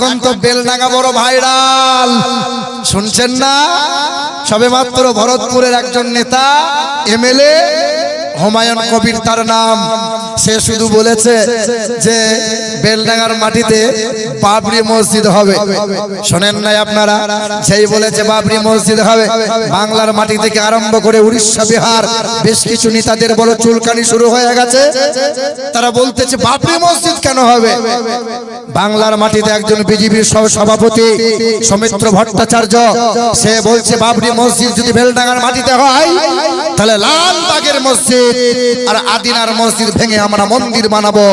এখন তো বেলডাঙ্গা বড় ভাইরাল। শুনছেন না? সবে মাত্র ভরতপুরের একজন নেতা এমএলএ হুমায়ুন কবির তার নাম। সে শুধু বলেছে যে বেলডাঙ্গার মাটিতে বাবরি মসজিদ হবে। শোনেন নাই আপনারা সেই বলেছে বাবরি মসজিদ হবে, বাংলার মাটি থেকে আরম্ভ করে উড়িষ্যা, বিহার, বেশ কিছু নেতাদের বড় চুলকানি শুরু হয়ে গেছে। তারা বলতেছে, বাবরি মসজিদ কেন হবে? বাংলার মাটিতে একজন বিজেপির সভাপতি সৌমিত্র ভট্টাচার্য, সে বলছে, বাবরি মসজিদ যদি বেলডাঙ্গার মাটিতে হয়, তাহলে লালবাগের মসজিদ আর আদিনার মসজিদ ভেঙে আমরা মন্দির বানাবো।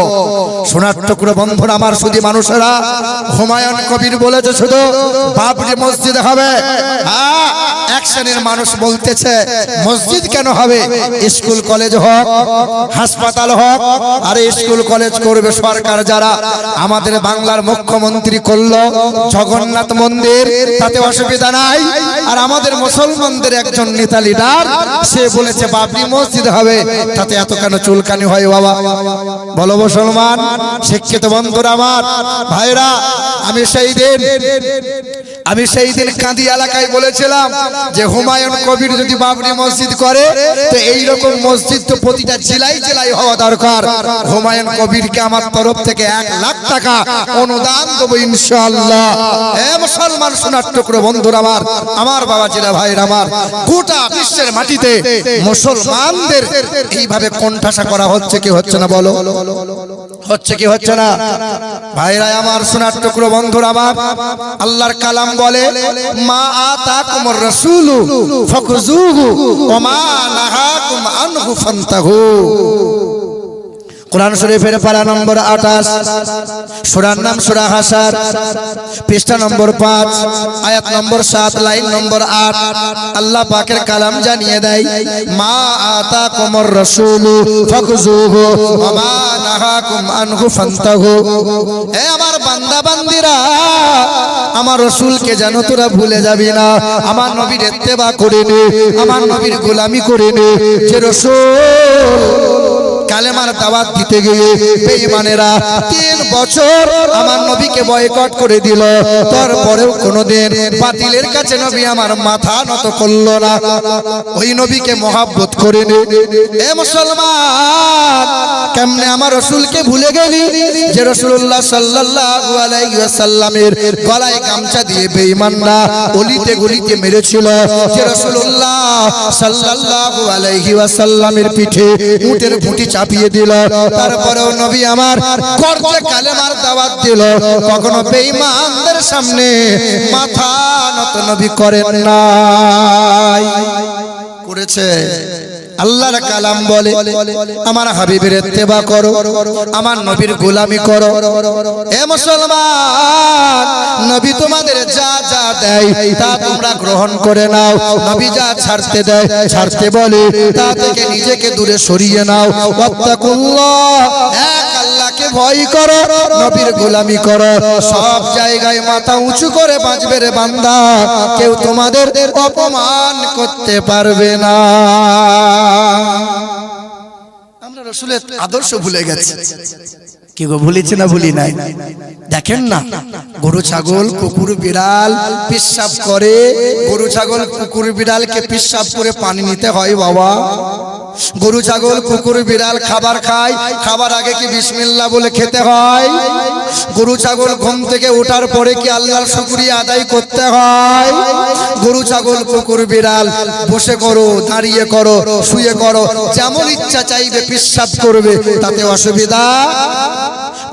সোনার টুকরো বন্ধুরা আমার শুধু মানুষেরা হুমায়ুন কবির বলেছে শুধু বাবরি মসজিদ হবে। হ্যাঁ, এক শ্রেণির মানুষ বলতেছে মসজিদ কেন হবে? স্কুল কলেজ হোক হাসপাতাল হোক আর স্কুল কলেজ করবে সরকার যারা। আমাদের বাংলার মুখ্যমন্ত্রী করল জগন্নাথ মন্দির তাতে অসুবিধা নাই। আর আমাদের মুসলমানদের একজন নেতা লিডার সে বলেছে বাবরি মসজিদ হবে। তাতে এত কেন চুলকানি হয় বাবা? বলো মুসলমান, শিক্ষিত বন্ধুরা আমার, ভাইরা, আমি সেই দিন আমি সেই দিন কাঁদি এলাকায় বলেছিলাম যে হুমায়ুন কবির যদি বাবরি মসজিদ করে, তো এই রকম মসজিদ তো প্রতিটা জেলায় জেলায় হওয়া দরকার। হুমায়ুন কবিরকে আমার তরফ থেকে এক লাখ টাকা অনুদান দেবো ইনশাআল্লাহ। এ মুসলমান, সোনার টুকরো বন্ধুরা আমার আমার বাবা জেলা ভাইয়ের আমার, গোটা বিশ্বের মাটিতে মুসলমানদের এইভাবে কণ্ঠাসা করা হচ্ছে কি হচ্ছে না বলো? হচ্ছে কি হচ্ছে না? ভাইরা আমার সোনার টুকরো বন্ধুরা আমার, আল্লাহর কালাম বলে মা আতা কুমর রসুলু ফখজুহু ওয়া মা নাহাকুম আনহু ফান্তাহু। কোরআন শরীফের পারা নম্বর আঠাশ, সুরার নাম সুরা হাসার, পৃষ্ঠা নম্বর পাঁচ, আয়াত নম্বর সাত, লাইন নম্বর আট। আল্লাহ পাকের কালাম জানিয়ে দেয়, মা আতা কোমর রসুলু আমার বান্দা বান্দিরা, আমার রসুলকে যেন তোরা ভুলে যাবি না। আমার নবীর ইত্তেবা করে নে আমার নবীর গোলামি করে নে যে রসুল কালেমার দাওয়াত দিতে গিয়ে বেঈমানেরা তিন বছর আমার নবীকে বয়কট করে দিল। তারপরেও কোনোদিন বাতিলের কাছে নবী আমার মাথা নত করল না। ওই নবীকে মহাব্বত করে নে। এ মুসলমান, কেমনে আমার রসুলকে ভুলে গেলি? যে রসুল্লাহ সাল্লাল্লাহু আলাইহি ওয়াসাল্লামের গলায় গামছা দিয়ে বেঈমানরা অলিতে গলিতে মেরেছিল। যে রসুল্লাহ সাল্লাল্লাহু আলাইহি ওয়াসাল্লামের পিঠে উটের ফুটি চাপিয়ে দিল। তারপরেও নবী আমার করতে কালেমার দাওয়াত দিল। কখনো বেঈমানদের সামনে মাথা নত নবী করেন নাই। করেছে। আল্লাহর কালাম বলে, আমার হাবিবের তেবা করো, আমার নবীর গোলামি করো। এ মুসলমান, নবী তোমাদের যা যা দেয়, তা তোমরা গ্রহণ করে নাও। নবী যা ছাড়তে দেয়, ছাড়তে বলে, তা থেকে নিজেকে দূরে সরিয়ে নাও। এক আল্লাহকে ভয় করো, নবীর গোলামি করো। সব জায়গায় মাথা উঁচু করে বাঁচবে রে বান্দা। কেউ তোমাদের অপমান করতে পারবে না। আমরা রসুলের আদর্শ ভুলে গেছি। কি গো ভুলেছি না ভুলি নাই। দেখেন না, গরু, ছাগল, কুকুর, বিড়াল পিসাব করে। গরু, ছাগল, কুকুর, বিড়ালকে পিসাব করে পানি নিতে হয় বাবা। গরু, ছাগল, কুকুর, বিড়াল খাবার খায়। খাবার আগে কি বিসমিল্লা বলে খেতে হয়? গরু, ছাগল ঘুম থেকে ওঠার পরে কি আল্লাহর শুকরিয়া আদায় করতে হয়? গরু, ছাগল, কুকুর, বিড়াল বসে করো, দাঁড়িয়ে করো, শুয়ে করো। যেমন ইচ্ছা চাইবে পিসাব করবে, তাতে অসুবিধা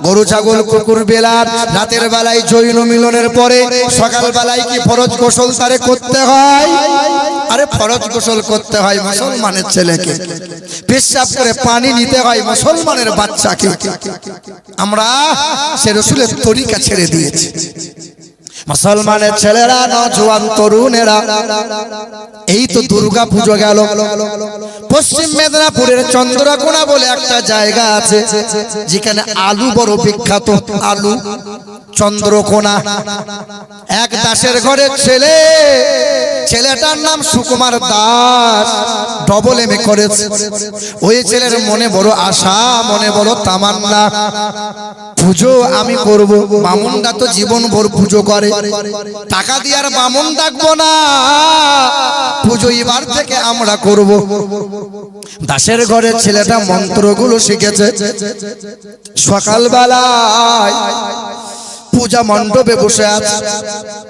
গরু, ছাগল, কুকুর বেলার রাতের বেলায় জৈন মিলনের পরে সকাল বেলায় কি ফরজ গোসল তারে করতে হয়? আরে ফরজ গোসল করতে হয় মুসলমানের ছেলেকে। পেশাব করে পানি নিতে হয় মুসলমানের বাচ্চাকে। আমরা সে রসুলের তরিকা ছেড়ে দিয়েছি। মুসলমানের ছেলেরা, নজওয়ান তরুণেরা, এই তো দুর্গা পুজো গেল। পশ্চিম মেদিনীপুরের চন্দ্রকোনা বলে একটা জায়গা আছে, যেখানে আলু বড় বিখ্যাত, আলু। চন্দ্রকোনা। এক দাসের ঘরের ছেলে। ছেলেটার নাম সুকুমার দাস। ডবল এম করেছে। ওই ছেলের মনে বড় আশা, মনে বড় তামান্না। পুজো আমি করব। বামুনরা তো জীবন ভর পুজো করে। টাকা দিয়ে আর বামুন ডাকবো না। পুজো এবার থেকে আমরা করব। দাসের ঘরে ছেলেটা মন্ত্রগুলো শিখেছে। সকালবেলায় পূজা মণ্ডপে বসে আছে।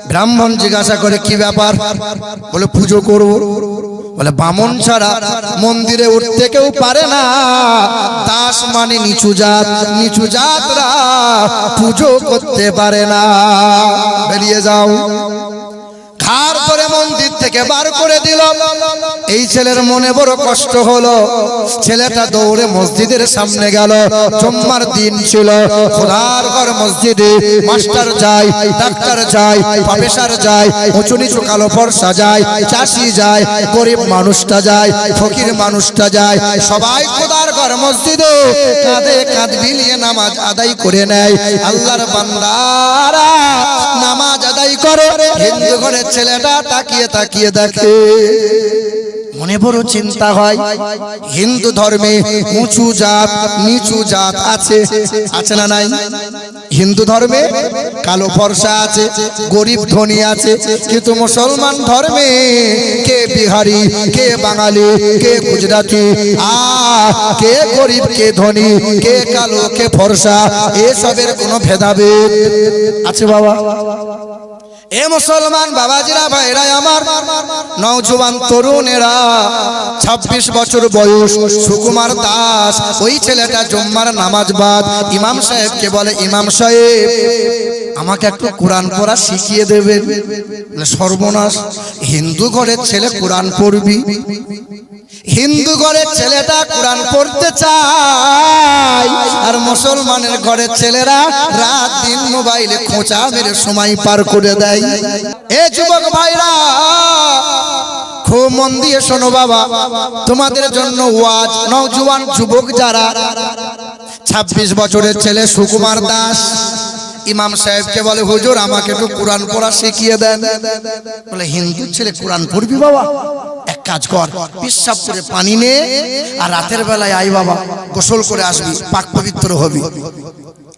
ব্রাহ্মণ জিজ্ঞাসা করে, কি ব্যাপার? বলে, পুজো করব। বলে, বামন ছাড়া মন্দিরে উঠতে কেউ পারে না। দাস মানে নিচু জাত, নিচু জাতরা পুজো করতে পারে না। বেরিয়ে যাও। খার করে মন্দির থেকে বার করে দিল। এই ছেলের মনে বড় কষ্ট হলো। ছেলেটা দৌড়ে মসজিদের সামনে গেল। সোমবার দিন ছিল। খোদার ঘর মসজিদে মাস্টার যায়, ডাক্তার যায়, প্রফেসর যায়, উঁচু নিচু কালো ফর্সা যায়, চাষি যায়, গরিব মানুষটা যায়, ফকির মানুষটা যায়। সবাই খোদার ঘর মসজিদে কাঁধে কাঁধ বিলিয়ে নামাজ আদায় করে নেয়। আল্লাহর বান্দারা নামাজ আদায় করে। হিন্দু ঘরের ছেলেটা তাকিয়ে তাকিয়ে দেখে। মনে বড় চিন্তা হয়, হিন্দু ধর্মে উঁচু জাত, নিচু জাত আছে আছে না নাই? হিন্দু ধর্মে কালো ফর্সা আছে, গরিব ধনী আছে, কিন্তু মুসলমান ধর্মে কে বিহারি, কে বাঙালি, কে গুজরাটি আ কে গরিব, কে ধনী, কে কালো, কে ফর্সা, এসবের কোনো ভেদাভেদ আছে বাবা? এ মুসলমান বাবাজিরা, ভাইরা আমার, নওজোয়ান তরুণেরা, ছাব্বিশ বছর বয়স, সুকুমার দাস, ওই ছেলেটা জম্মার নামাজ বাদ, ইমাম সাহেবকে বলে, ইমাম সাহেব, আমাকে একটু কোরআন পড়া শিখিয়ে দেবে। সর্বনাশ, হিন্দু ঘরের ছেলে কোরআন পড়বি? হিন্দু ঘরের ছেলেটা কোরআন পড়তে চায়, আর মুসলমানের ঘরের ছেলেরা রাত দিন মোবাইলে খোঁচা মেরে সময় পার করে দেয়। এ যুবক ভাইরা, খুব মন দিয়ে শোনো বাবা, তোমাদের জন্য ওয়াজ, নওজোয়ান যুবক যারা, ছাব্বিশ বছরের ছেলে সুকুমার দাস, ইমাম সাহেবকে বলে, হুজুর, আমাকে একটু কোরআন পড়া শিখিয়ে দেন। বলে হিন্দুর ছেলে কোরআন পড়বি বাবা? কাজ কর। পিসাব করে পানি নে আর রাতের বেলায় আই বাবা, গোসল করে আসবি, পাক পবিত্র হবি।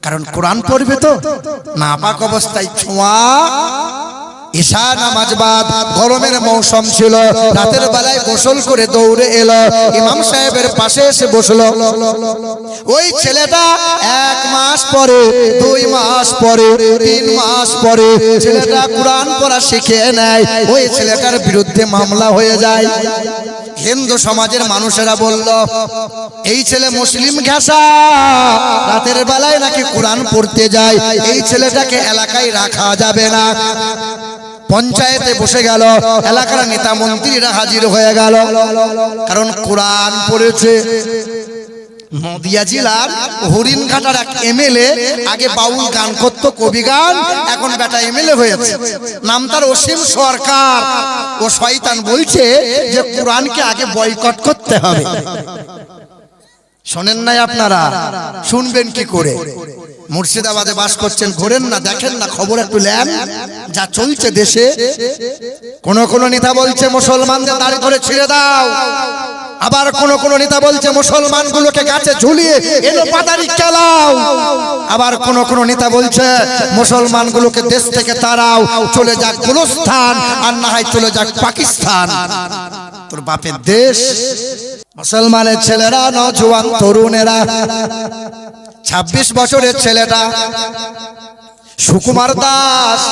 কারণ কোরআন পড়বে তো? না পাক অবস্থায় ছোঁয়া ঈশা নামাজ বাদ, গরমের মৌসুম ছিল, রাতের বেলায় গোসল করে দৌড়ে এলো, ইমাম সাহেবের পাশে এসে বসল। ওই ছেলেটা এক মাস পরে, দুই মাস পরে, তিন মাস পরে ছেলেটা কোরআন পড়া শিখে নেয়, ওই ছেলেটার বিরুদ্ধে মামলা হয়ে যায়। হিন্দু সমাজের মানুষেরা বলল, এই ছেলে মুসলিম ঘেঁষা, রাতের বেলায় নাকি কোরআন পড়তে যায়? এই ছেলেটাকে এলাকায় রাখা যাবে না। পঞ্চায়েতে বসে গেল, এলাকার নেতা মন্ত্রীরা হাজির হয়ে গেল। কারণ কোরআন পড়েছে। নদিয়া জেলার হরিণঘাটার এক এমএলএ আগে বাউল গান করত, কবি গান, এখন বেটা এমএলএ হয়েছে। নাম তার অসীম সরকার। ও শয়তান বলছে যে কোরআনকে আগে বয়কট করতে হবে। শোনেন নাই আপনারা, শুনবেন কি করে? মুর্শিদাবাদে বাস করছেন, ঘোরেন না, দেখেন না, খবর একটু নেন। যা চলছে দেশে, কোন কোন নেতা বলছে, মুসলমানদের দাঁড়ি ধরে ছিঁড়ে দাও। আবার কোন কোন নেতা বলছে, মুসলমানগুলোকে গাছে ঝুলিয়ে আবার কোন কোন নেতা বলছে, মুসলমানগুলোকে দেশ থেকে তারাও চলে যাক গুলস্থান, আর না হয় চলে যাক পাকিস্তান। তোর বাপের দেশ। মুসলমানের ছেলেরা, নজওয়ান তরুণেরা ছাব্বিশ বছরের ছেলেটা সুকুমার দাস।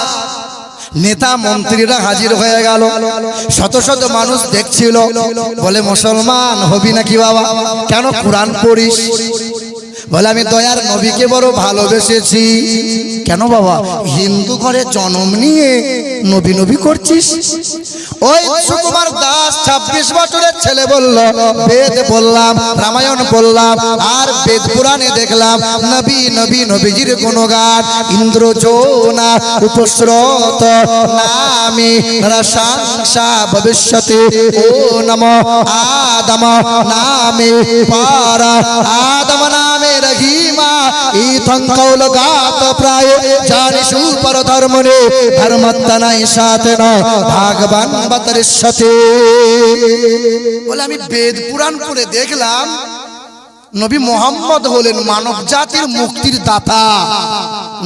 নেতা মন্ত্রীরা হাজির হয়ে গেল। শত শত মানুষ দেখছিল। বলে, মুসলমান হবি নাকি বাবা? কেন কোরআন পড়িস? বলে, আমি দয়ার নবীকে বড় ভালোবেসেছি। কেন বাবা? হিন্দু ঘরে জন্ম নিয়ে নবী নবী করছিস? ওই সুকুমার দাস ছাব্বিশ বছরের ছেলে বলল, বেদ বললাম রামায়ণ বললাম আর বেদ পুরাণে দেখলাম, নবী নবী নবীজির গুণগান ইন্দ্র যোনা উপস্রত, নামে রসাংসা ভবিষ্যতে, ও নম আদম নামে পারা আদম নামে ರಹೀಮಾ ಈತಂ ಕೌಲಗಾತ ಪ್ರಾಯ ಜಾನಿಸು পর ধর্ম নে ধর্মত্ব নাই সাথে বলে আমি বেদ পুরাণ করে দেখলাম, নবী মোহাম্মদ হলেন মানব জাতির মুক্তির দাতা।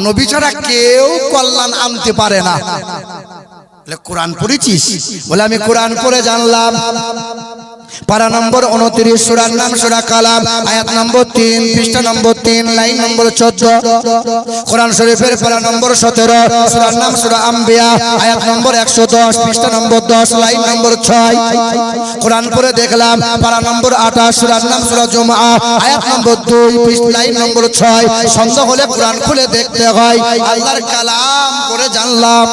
নবী ছাড়া কেউ কল্যাণ আনতে পারে না। কোরআন পড়েছিস? বলে, আমি কোরআন পড়ে জানলাম। পারা নম্বর উনত্রিশ, সুরার নাম সুরা কালাম, আয়াত নম্বর তিন, পৃষ্ঠা নম্বর তিন, লাইন নম্বর চোদ্দ। কোরআন শরীফের পারা নম্বর সতেরো, সুরার নাম সুরা আম্বিয়া, আয়াত নম্বর একশো দশ, পৃষ্ঠা নম্বর দশ, লাইন নম্বর ছয়। কোরআন পরে দেখলাম, পারা নম্বর আঠাশ, সুরার নাম সুরা জমা আয়াত নম্বর দুই লাইন নম্বর ছয়। সন্দেহ হলে কোরআন খুলে দেখতে হয়, আল্লাহর কালাম করে জানলাম।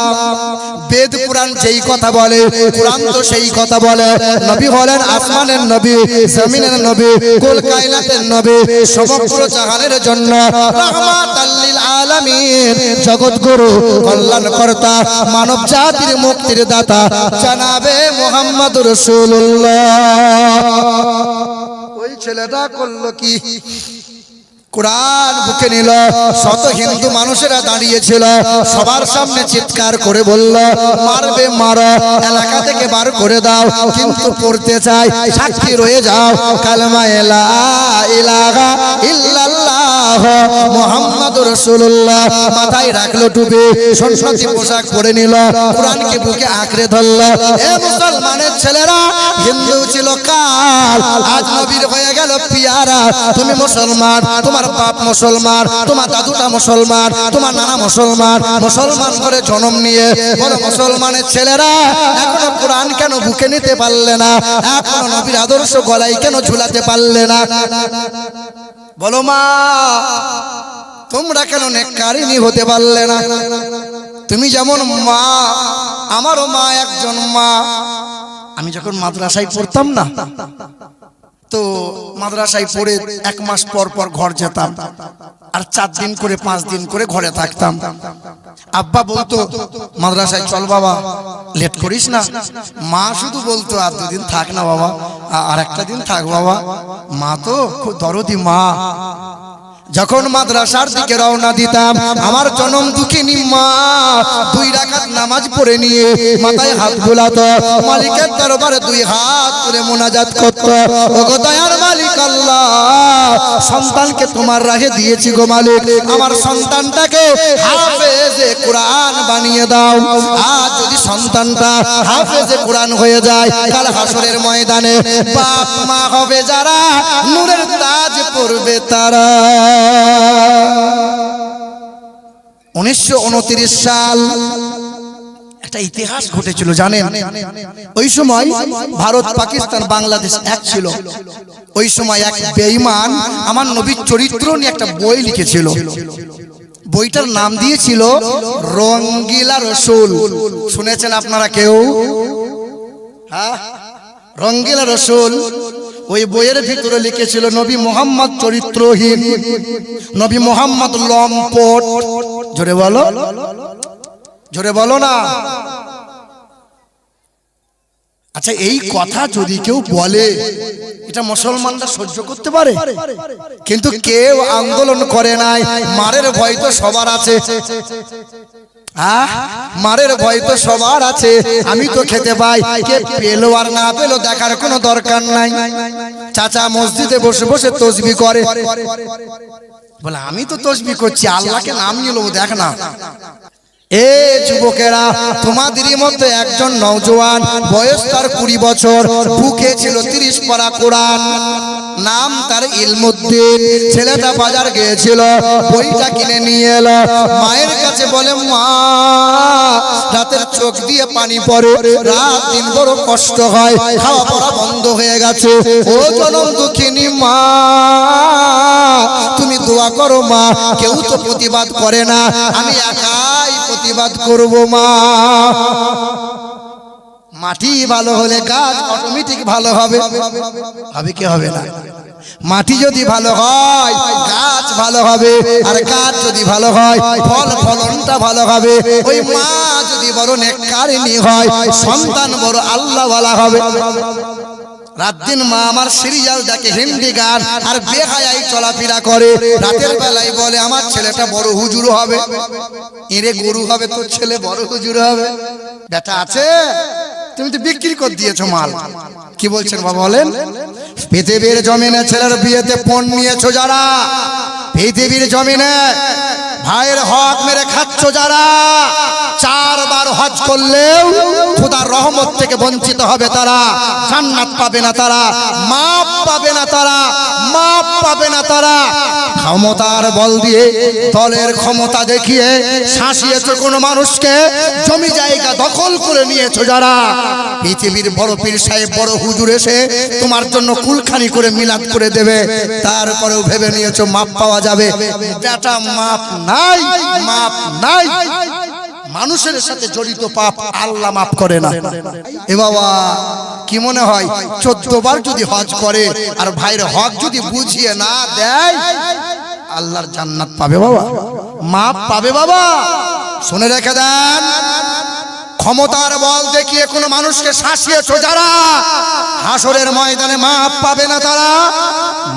বেদ পুরাণ যেই কথা বলে, কোরআন তো সেই কথা বলে। নবী হলেন আসমানের নবী, জমিনের নবী কুল কায়নাতের নবী, সমগ্র জাহানের জন্য রাহমাতাল লিল আলামিন, জগৎগুরু মানব জাতির মুক্তির দাতা, জানাবে মোহাম্মদ রাসূলুল্লাহ। ওই ছেলেটা করল কি? কোরআন বুকে নিল, শত হিন্দু মানুষেরা দাঁড়িয়েছিল, সবার সামনে চিৎকার করে বলল, মারবে, মার, এলাকা থেকে বার করে দাও, কিন্তু পড়তে চাই, সাক্ষী রয়ে যাও, কালমা এলা, ইলাহা ইল্লাল্লাহ, মুহাম্মাদুর রাসূলুল্লাহ। মাথায় রাখল টুপি সরস্বতী পোশাক পরে নিল, কোরআনকে বুকে আঁকড়ে ধরল, এ মুসলমানের ছেলেরা, হিন্দু ছিল কাল আজ নবীর হয়ে গেল পিয়ারা, তুমি মুসলমান, তোমার বাপ মুসলমান, তোমার দাদুটা মুসলমান, তোমার নানা মুসলমান মুসলমান করে জন্ম নিয়ে, বড় মুসলমানের ছেলেরা এখনও কোরআন কেন বুকে নিতে পারলে না? এখনও নবীর আদর্শ গলায় কেন ঝুলাতে পারলে না? বলো মা, তোমরা কেন নেকারিনী হতে পারলে না? তুমি যেমন মা, আমারও মা একজন মা। আমি যখন মাদ্রাসায় পড়তাম না তো মাদ্রাসায় পড়ে এক মাস পর পর ঘর যেতাম। আর চার দিন করে, পাঁচ দিন করে ঘরে থাকতাম। আব্বা বলতো, মাদ্রাসায় চল বাবা, লেট করিস না। মা শুধু বলতো, আর দুদিন থাক না বাবা আর একটা দিন থাক বাবা। মা তো খুব দরদি মা। যখন মাদ্রাসার দিকে রওনা দিতাম, আমার জনম দুঃখিনী মা দুই রাকাত নামাজ পড়ে নিয়ে মাথায় হাত বোলাতো মালিকের দরবারে দুই হাত তুলে মোনাজাত করত। দয়ার মালিক আল্লাহ, সন্তানকে তোমার রাহে দিয়েছি গো মালিক। আমার সন্তানটাকে হাফেজে কোরআন বানিয়ে দাও। আজ যদি সন্তানটা হাফেজে কোরআন হয়ে যায়, কাল হাসরের ময়দানে বাপ মা হবে যারা নূরের পড়বে তারা। উনিশশো উনত্রিশ সাল একটা ইতিহাস ঘটেছিল, জানেন? ওই সময় ভারত, পাকিস্তান, বাংলাদেশ এক ছিল। ওই সময় এক বেঈমান আমার নবীর চরিত্র নিয়ে একটা বই লিখেছিল। বইটার নাম দিয়েছিল রঙ্গিলা রসুল। শুনেছেন আপনারা কেউ? হ্যাঁ? রঙ্গিলা রসুল। ওই বইয়ের ভিতরে লিখেছিল নবী মোহাম্মদ চরিত্রহীন, নবী মোহাম্মদ লম্পট। জোরে বলো জোরে বলো না। আচ্ছা এই কথা যদি কেউ বলে এটা মুসলমানরা সহ্য করতে পারে? কিন্তু কেউ আন্দোলন করে নাই মারের ভয় তো সবার আছে। মারের ভয় তো সবার আছে। আমি তো খেতে পাই কে পেল আর না পেল দেখার কোনো দরকার নাই। চাচা মসজিদে বসে বসে তসবি করে। বলে আমি তো তসবি করছি আল্লাহকে নাম নিল দেখ না। এ যুবকেরা, তোমাদেরই মধ্যে একজন নওজোয়ান, বয়স তার কুড়ি বছর বুকে ছিল তিরিশ পারা কোরআন। নাম তার ইলমুদ্দিন। ছেলেটা বাজার গিয়েছিল, বইটা কিনে নিয়ে এলো। মায়ের কাছে বলে, মা, রাতের চোখ দিয়ে পানি পড়ে, রাত দিন বড় কষ্ট হয়, খাওয়া পড়া বন্ধ হয়ে গেছে। ও জনম দুঃখিনী, মা, তুমি দোয়া করো, মা, কেউ তো প্রতিবাদ করে না। আমি একাই প্রতিবাদ করব, মা। মাটি ভালো হলে গাছ অটোমেটিক ভালো হবে। হবে কি হবে না? মাটি যদি ভালো হয়, গাছ ভালো হবে, আর গাছ যদি ভালো হয়, ফল ফলনটা ভালো হবে। ওই মা যদি বড় নেকারিনী হয়, সন্তান বড় আল্লাহ হবে। রাত দিন মা আমার সিরিয়াল দেখে, হিন্দি গান, আর বেহায়াই চলাফেরা করে। রাতের বেলায় বলে, আমার ছেলেটা বড় হুজুর হবে। এরে গরু হবে, তোর ছেলে বড় হুজুর হবে। বেটা আছে? তুমি তো বিক্রি করে দিয়েছ মাল। কি বলছেন বাবা বলেন? পৃথিবীর জমিনে ছেলের বিয়েতে পণ নিয়েছো যারা? পৃথিবীর জমিনে ভাইয়ের হক মেরে খাচ্ছ যারা? চারবার হজ করলেও খোদার রহমত থেকে বঞ্চিত হবে তারা। জান্নাত পাবে না তারা। মাপ পাবে না তারা। মাপ পাবে না তারা। ক্ষমতার বল দিয়ে দলের ক্ষমতা দেখিয়ে শাসিয়েছ কোনো মানুষকে। জমি জায়গা দখল করে নিয়েছো যারা। পৃথিবীর বড় পীর সাহেব, বড় হুজুর এসে তোমার জন্য কুলখানি করে মিলাদ করে দেবে। তারপরেও ভেবে নিয়েছো মাপ পাওয়া যাবে। বেটা, মাপ নাই মাপ নাই। মানুষের সাথে জড়িত পাপ আল্লাহ মাফ করে না। এ বাবা, কি মনে হয়? চোদ্দ বার যদি হজ করে, আর ভাইয়ের হক যদি বুঝিয়ে না দেয়, আল্লাহর জান্নাত পাবে বাবা। মাপ পাবে বাবা। শুনে রেখে দেন। ক্ষমতার বল দেখিয়ে কোনো মানুষকে শাসিয়েছো যারা? হাসরের ময়দানে মাপ পাবে না তারা?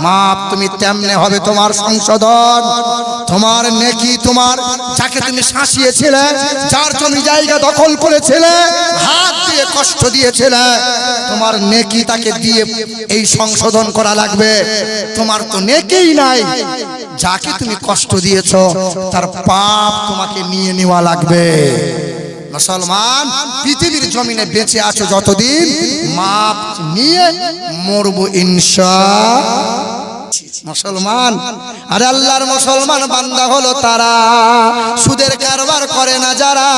মাপ তুমি তেমনে হবে তোমার সংশোধন। তোমার নেকি, তোমার যাকে তুমি শাসিয়েছিলে, যার জমি জায়গা দখল করেছিলে, হাত দিয়ে কষ্ট দিয়েছিলে, তোমার নেকি তাকে দিয়ে এই সংশোধন করা লাগবে। তোমার তো নেকেই নাই। যাকে তুমি কষ্ট দিয়েছ, তার পাপ তোমাকে নিয়ে নেওয়া লাগবে। মুসলমান, পৃথিবীর জমিনে বেঁচে আছো যতদিন, মাপ নিয়ে মরবো ইনশা। মুসলমান, আরে আল্লাহর মুসলমান বান্দা হলো তারা। সুদের কারবার করে না যারা,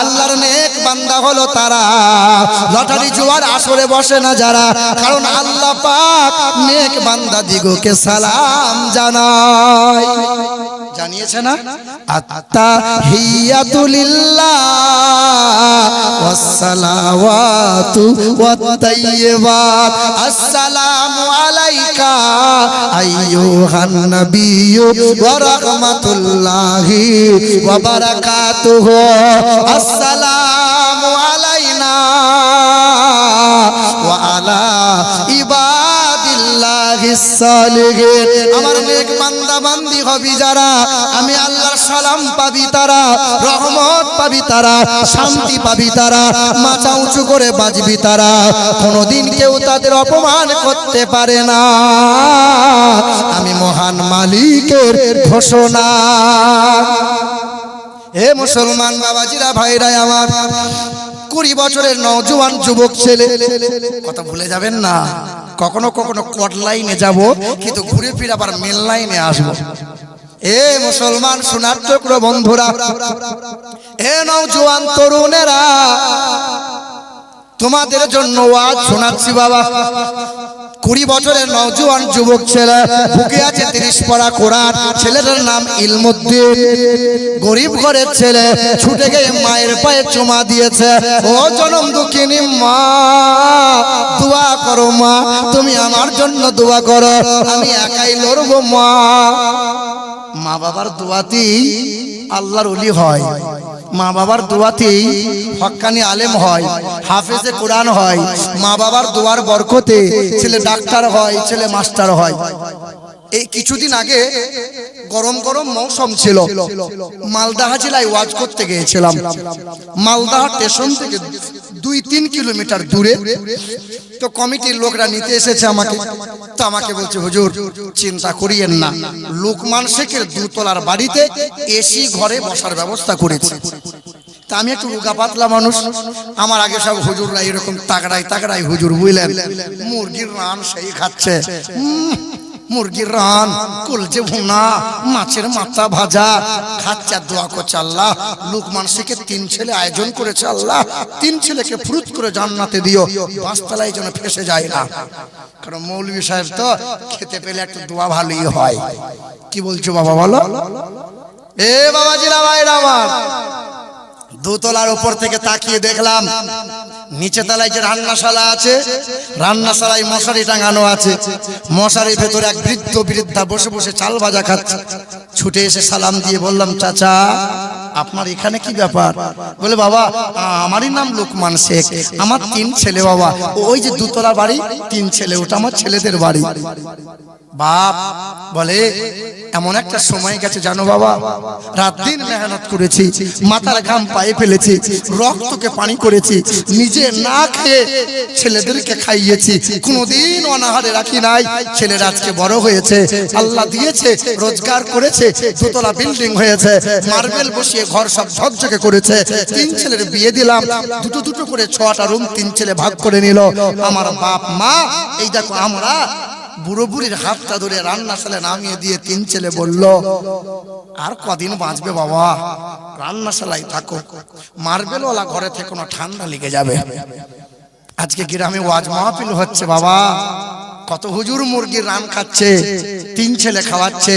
আল্লাহর নেক বান্দা হলো তারা। লটারি জুয়ার আসরে বসে না যারা, কারণ আল্লাহ পাক নেক বান্দা দিগকে সালাম জানায়। জানিয়েছে না? আত্তা হিয়াতুলিল্লাহ আসসালামু আলাইকা আইয়ুহান নাবিয়্যু ওয়া রাহমাতুল্লাহি ওয়া বারাকাতুহু আসসালামু আলাইনা ওয়া আলা সালিহিন হবি যারা, আমি আল্লাহর সালাম পাবি তারা, রহমত পাবি তারা, শান্তি পাবি তারা মাথা উঁচু করে বাজবি তারা। কোনোদিন কেউ তাদের অপমান করতে পারে না। আমি মহান মালিকের ঘোষণা। হে মুসলমান বাবাজিরা ভাইরা আমার। কুড়ি বছরের নজওয়ান যুবক ছেলে। কথা ভুলে যাবেন না। কখনো কখনো কট লাইনে যাব, কিন্তু ঘুরে ফিরে আবার মেল লাইনে আসব। এ মুসলমান সোনার টুকরো বন্ধুরা, এ নজওয়ান তরুণেরা, তোমাদের জন্য আজ শোনাচ্ছি বাবা। কুড়ি বছরের নওজোয়ান যুবক ছেলে, বুকে আছে তিরিশ পড়া কোরআন, ছেলেটার নাম ইলমুদ্দিন। গরিব ঘরের ছেলে, ছুটে গিয়ে মায়ের পায়ে চুমা দিয়েছে, ও জনম দুঃখিনী মা, দোয়া করো মা, তুমি আমার জন্য দোয়া করো, আমি একাই লড়বো মা। মা বাবার দোয়াতেই আল্লাহর অলি হয়। মা বাবার দোয়াতেই হক্কানি আলেম হয়, হাফেজে কোরআন হয়। মা বাবার দোয়ার বরকতে ছেলে ডাক্তার হয়, ছেলে মাস্টার হয়। এই কিছুদিন আগে গরম গরম মৌসুম ছিল। মালদাহা জেলায় ওয়াজ করতে গিয়েছিলাম। মালদাহা স্টেশন থেকে দুই তিন কিলোমিটার দূরে। তো কমিটির লোকরা নিতে এসেছে আমাকে। তো আমাকে বলছে, হুজুর, চিন্তা করিয়েন না। লোকমান শেখের দুতলার বাড়িতে এসি ঘরে বসার ব্যবস্থা করেছে। তা আমি একটু রোগা পাতলা মানুষ। আমার আগে সব হুজুররা এরকম তাগড়াই তাগড়াই হুজুর বুঝলেন মুরগির রান সেই খাচ্ছে। মুরগির রান কলজে ভুনা মাছের মাথা ভাজা খাচ্ছে আর দোয়া করছে আল্লাহ। লুকমান শেখে তিন ছেলে আয়োজন করেছে আল্লাহ। তিন ছেলেকে ফুরুত করে জান্নাতে দিও। পাঁচতলায় যেন ফেসে যায় না। কারণ মৌলভী সাহেব তো খেতে পেলে একটু দোয়া ভালোই হয়। কি বলছো বাবা বলো? এ বাবাজিরা ভাইরা আমার। দোতলার উপর থেকে তাকিয়ে দেখলাম, নিচে তলায় যে রান্নাশালা আছে, রান্নাশালায় মশারি টাঙানো আছে। মশারির ভেতরে এক বৃদ্ধ বৃদ্ধা বসে বসে চাল ভাজা খাচ্ছে। ছুটে এসে সালাম দিয়ে বললাম, চাচা, আপনার এখানে কি ব্যাপার? বলে, বাবা, আমারই নাম লোকমান শেখ। আমার তিন ছেলে বাবা। ওই যে দুতলা বাড়ি, তিন ছেলে, ওটা আমার ছেলেদের বাড়ি। বাপ বলে, এমন একটা সময় গেছে, জানো বাবা, রাত দিন মেহনত করেছি, মাথার ঘাম পায়ে ফেলেছি, রক্তকে পানি করেছি, নিজে না খেয়ে ছেলেদেরকে খাইয়েছি, কোনোদিন অনাহারে রাখি নাই, ছেলেরা আজকে বড় হয়েছে, আল্লাহ দিয়েছে, রোজগার করেছে, দোতলা বিল্ডিং হয়েছে, মার্বেল বসিয়ে ঘর সব ঝকঝকে করেছে, তিন ছেলের বিয়ে দিলাম, দুটো দুটো করে ছটা রুম তিন ছেলে ভাগ করে নিল, আমার বাপ মা, এই দেখো আমরা বুড়ো বুড়ির হাতটা ধরে রান্নাশালে নামিয়ে দিয়ে তিন ছেলে বলল, আর কদিন বাঁচবে বাবা? রান্নাশালায় থাকো। মার্বেলওয়ালা ঘরে থেকে কোনো ঠান্ডা লেগে যাবে। আজকে গ্রামে ওয়াজ মাহফিল হচ্ছে বাবা। কত হুজুর মুরগির রান খাচ্ছে, তিন ছেলে খাওয়াচ্ছে,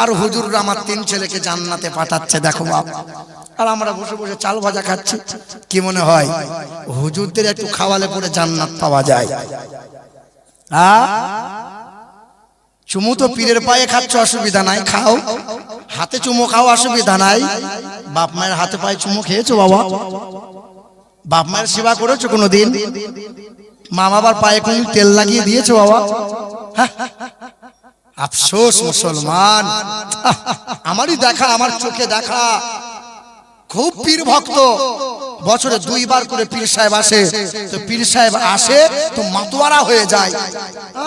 আর হুজুর আমার তিন ছেলেকে জান্নাতে পাঠাচ্ছে, দেখো বাবা আর আমরা বসে বসে চাল ভাজা খাচ্ছি। কি মনে হয়? হুজুরদের একটু খাওয়ালে পরে জান্নাত পাওয়া যায়। চুমু তো পীরের পায়ে খাচ্ছ, অসুবিধা নাই, খাও। হাতে চুমু খাও, অসুবিধা নাই। বাপ মায়ের হাতে পায়ে চুমু খেয়েছো বাবা? বাপ মায়ের সেবা করেছ কোনোদিন? মা বাবার পায়ে কোন তেল লাগিয়ে দিয়েছ বাবা? আফসোস মুসলমান। আমারই দেখা, আমার চোখে দেখা। খুব পীর ভক্ত। বছরে দুইবার করে পীর সাহেব আসে। তো পীর সাহেব আসে, তো মাতোয়ারা হয়ে যায়।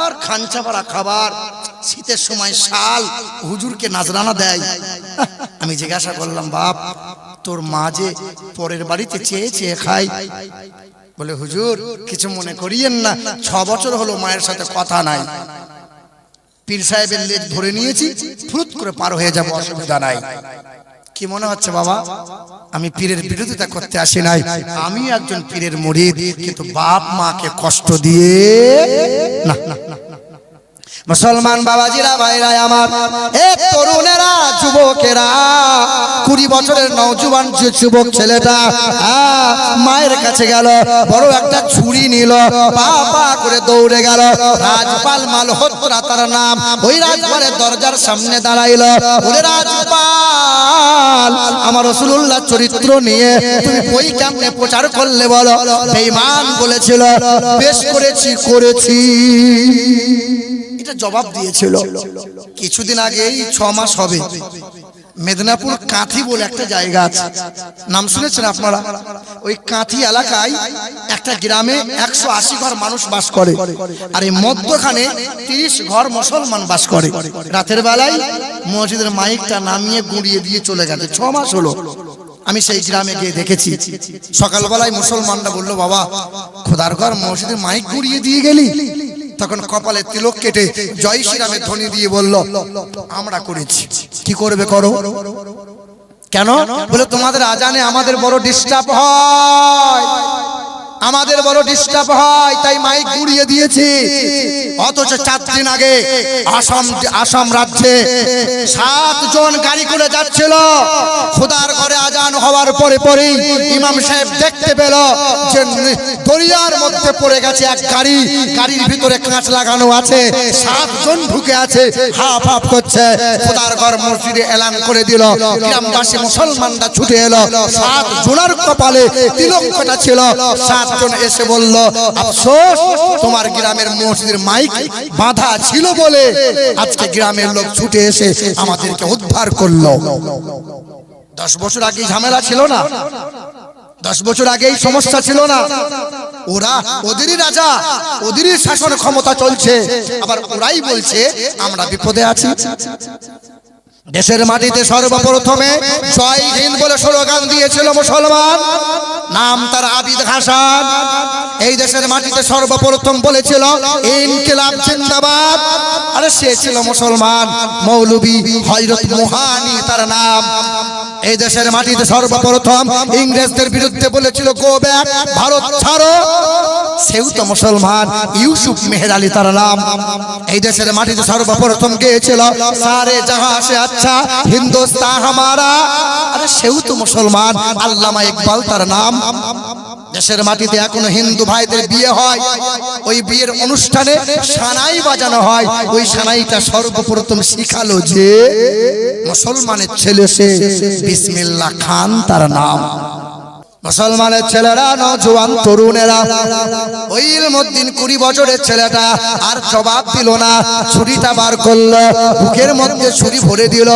আর খাঞ্চা পাড়া খাবার, শীতের সময় শাল হুজুরকে নাজরানা দেয়। আমি জিজ্ঞাসা করলাম, বাপ, তোর মা যে পরের বাড়িতে চেয়ে চেয়ে খাই বলে, হুজুর, কিছু মনে করিয়েন না, ছ বছর হলো মায়ের সাথে কথা নাই। পীর সাহেবের লেজ ধরে নিয়েছি, ফুরুত করে পার হয়ে যাব, অসুবিধা নাই। কি মনে হচ্ছে বাবা? আমি পীরের বিরোধিতা করতে আসি নাই। আমি একজন পীরের মরিদ, কিন্তু বাপ মাকে কষ্ট দিয়ে না না না মুসলমান বাবাজিরা ভাইরা আমার। এ তরুণেরা, যুবকেরা, কুড়ি বছরের নৌজুবান যে যুবক ছেলেটা মায়ের কাছে গেল, বড় একটা ছুরি নিল করে দৌড়ে গেল, রাজপাল মালহোত্রা তার নাম ওই রাজপালের দরজার সামনে দাঁড়াইল, ওরে রাজপাল আমার রসুল্লাহ চরিত্র নিয়ে তুমি বই কেমনে প্রচার করলে বলো? বেঈমান বলেছিল, বেশ করেছি করেছি। এটা জবাব দিয়েছিল। কিছুদিন আগেই ছ মাস হবে। মেদিনীপুর কাঁথি বলে একটা জায়গা আছে। নাম শুনেছেন আপনারা? ওই কাঁথি এলাকায় একটা গ্রামে একশো আশি ঘর মানুষ বাস করে। আর এই মধ্যখানে তিরিশ ঘর মুসলমান বাস করে। রাতের বেলায় মসজিদের মাইকটা নামিয়ে গুঁড়িয়ে দিয়ে চলে গেছে। ছ মাস হলো। আমি সেই গ্রামে গিয়ে দেখেছি। সকালবেলায় মুসলমানরা বলল, বাবা, খোদার ঘর মসজিদের মাইক গুঁড়িয়ে দিয়ে গেলি? তখন কপালে তিলক কেটে জয় শ্রীরামের ধ্বনি দিয়ে বলল, আমরা করেছি। কি করবে করো? কেন? বলে, তোমাদের আজানে আমাদের বড় ডিস্টার্ব হয়। আমাদের বড় ডিস্টার্ব হয়, তাই মাইক গুড়িয়ে দিয়েছি। অথচ চার দিন আগে আসাম আসাম রাজ্যে সাতজন গাড়ি করে যাচ্ছিল। খোদার ঘরে আজান হওয়ার পরে পরেই ইমাম সাহেব দেখতে পেল যে দরিয়ার মধ্যে পড়ে গেছে এক গাড়ি। গাড়ির ভিতরে কাঁচ লাগানো আছে, সাতজন ঢুকে আছে, হাফ হাফ করছে। খোদার ঘর মসজিদে এলান করে দিল। গ্রামবাসী মুসলমানরা ছুটে এলো। সাত জোনার কপালে তিলঙ্কটা ছিল। সাতজন এসে বলল, আফসোস, তোমার গ্রামের মসজিদের মাইক বাঁধা ছিল বলে আজকে গ্রামের লোক ছুটে এসে আমাদেরকে উদ্ধার করল। দশ বছর আগে ঝামেলা ছিল না। দশ বছর আগে এই সমস্যা ছিল না। ওরা ওদেরই রাজা, ওদেরই শাসন ক্ষমতা চলছে। আবার ওরাই বলছে, আমরা বিপদে আছি। দেশের মাটিতে সর্বপ্রথমে জয় হিন্দ বলে স্লোগান দিয়েছিল মুসলমান। নাম তার আবিদ হাসান। এই দেশের মাটিতে সর্বপ্রথম বলেছিল, ইনকিলাব জিন্দাবাদ। আরে সে ছিল মুসলমান, মৌলবী হযরত মুহানি তার নাম। এই দেশের মাটিতে সর্বপ্রথম ইংরেজদের বিরুদ্ধে বলেছিল গো ব্যাক ভারত ছাড়ো। সেও মুসলমান। ইউসুফ মেহের আলী তার নাম। এই দেশের মাটিতে সর্বপ্রথম গিয়েছিল সারে জাহাঁ সে আচ্ছা হিন্দুস্তান হামারা। আরে সেও তো মুসলমান। আল্লামা ইকবাল তার নাম। দেশের মাটিতে এখনও হিন্দু ভাইদের বিয়ে হয়। ওই বিয়ের অনুষ্ঠানে সানাই বাজানো হয়। ওই সানাইটা সর্বপ্রথম শিখালো যে মুসলমানের ছেলে সে বিসমিল্লাহ খান তার নাম। মুসলমানের ছেলেরা, নজওয়ান তরুণেরা, ওই ইলমুদ্দিন কুড়ি বছরের ছেলেটা আর জবাব দিল না ছুরিটা বার করল, বুকের মধ্যে ছুরি ভরে দিল,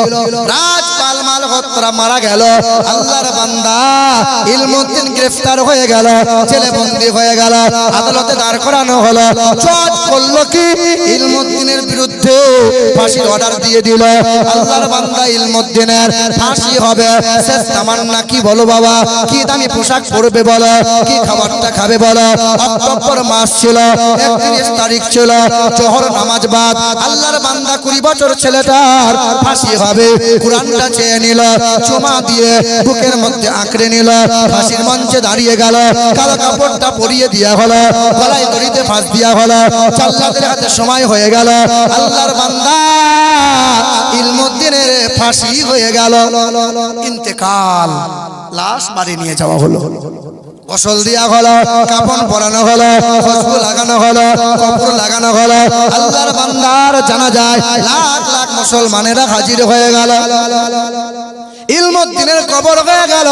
রাজ পালমাল হত্যা মারা গেল, আল্লাহর বান্দা ইলমুদ্দিন গ্রেফতার হয়ে গেল ছেলে বন্দি হয়ে গেল, আদালতে দাঁড় করানো হলো, জজ করল কি, ইলমুদ্দিনের বিরুদ্ধে ফাঁসির অর্ডার দিয়ে দিল। আল্লাহর বান্দা ইলমুদ্দিনের ফাঁসি হবে। শেষ তামান্না কি বলো বাবা? কি দামি পোশাক পরবে বলো? কি খাবারটা খাবে বলো? অক্টোবর মাস ছিল, একত্রিশ তারিখ ছিল, জোহর নামাজ বাদ। আল্লাহর বান্দা কুড়ি বছর ছেলেটার ফাঁসি হবে। কোরআনটা চেয়ে নিল, চুমা দিয়ে বুকের মধ্যে আঁকড়ে নিল, ফাঁসির মঞ্চে দাঁড়িয়ে গেল, কালো কাপড়টা পরিয়ে দিয়া হলো, গলায় দড়িতে ফাঁস দিয়া হলো চাল্লাদের হাতে সময় হয়ে গেল আল্লাহর বান্দা ইলমুদ্দিনের ফাঁসি হয়ে গেল। ইন্তেকাল, লাশ বাড়ি নিয়ে যাওয়া হলো। গোসল দিয়া হলো কাপন পরানো হলো ফসল লাগানো হলো কপর লাগানো হলো। আল্লাহর বান্দার জানা যায় লাখ লাখ মুসলমানেরা হাজির হয়ে গেল। ইলমুদ্দিনের কবর হয়ে গেল।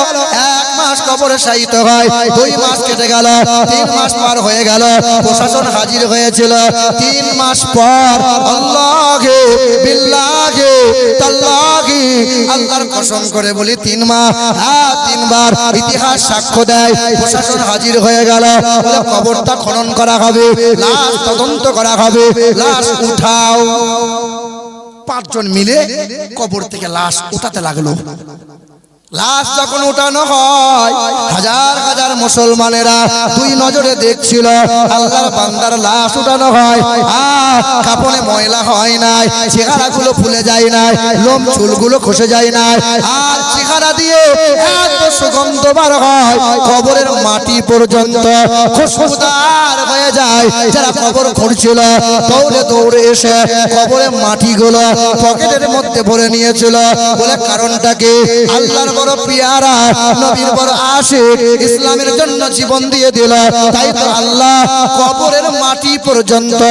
এক মাস কবরে শায়িত হয়, দুই মাস কেটে গেল, তিন মাস পার হয়ে গেল, প্রশাসন হাজির হয়েছিল। তিন মাস পর বলি তিন মাস হ্যাঁ ইতিহাস দেয়, প্রশাসন হাজির হয়ে গেল। কবরটা খনন করা হবে, লাশ তদন্ত করা হবে, লাশ উঠাও। পাঁচজন মিলে কবর থেকে লাশ উঠাতে লাগল। লাশ যখন উঠানো হয়, হাজার হাজার মুসলমানেরা দুই নজরে দেখছিল, আল্লাহর বান্দার লাশ উঠানো হয়। আহ কাপড়ে ময়লা হয় নাই, চেহারাগুলো ফুলে যায় নাই, লোম চুলগুলো খসে যায় নাই। আর চেহারা দিয়ে এত সুগন্ধ বার হয়, কবরের মাটি পর্যন্ত খুশবুদার হয়ে যায়। যারা কবর খুঁড়ছিল, দৌড়ে দৌড়ে এসে কবরের মাটিগুলো পকেটের মধ্যে ভরে নিয়েছিল। বলে কারণটা কি? আল্লাহর বড় পিয়ারা, নবীর বড় আশিক ইসলামের জন্য জীবন দিয়ে দিল। তাই তো আল্লাহ কবরের মাটি পর্যন্ত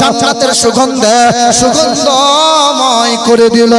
জান্নাতের সুগন্ধে সুগন্ধময় করে দিল।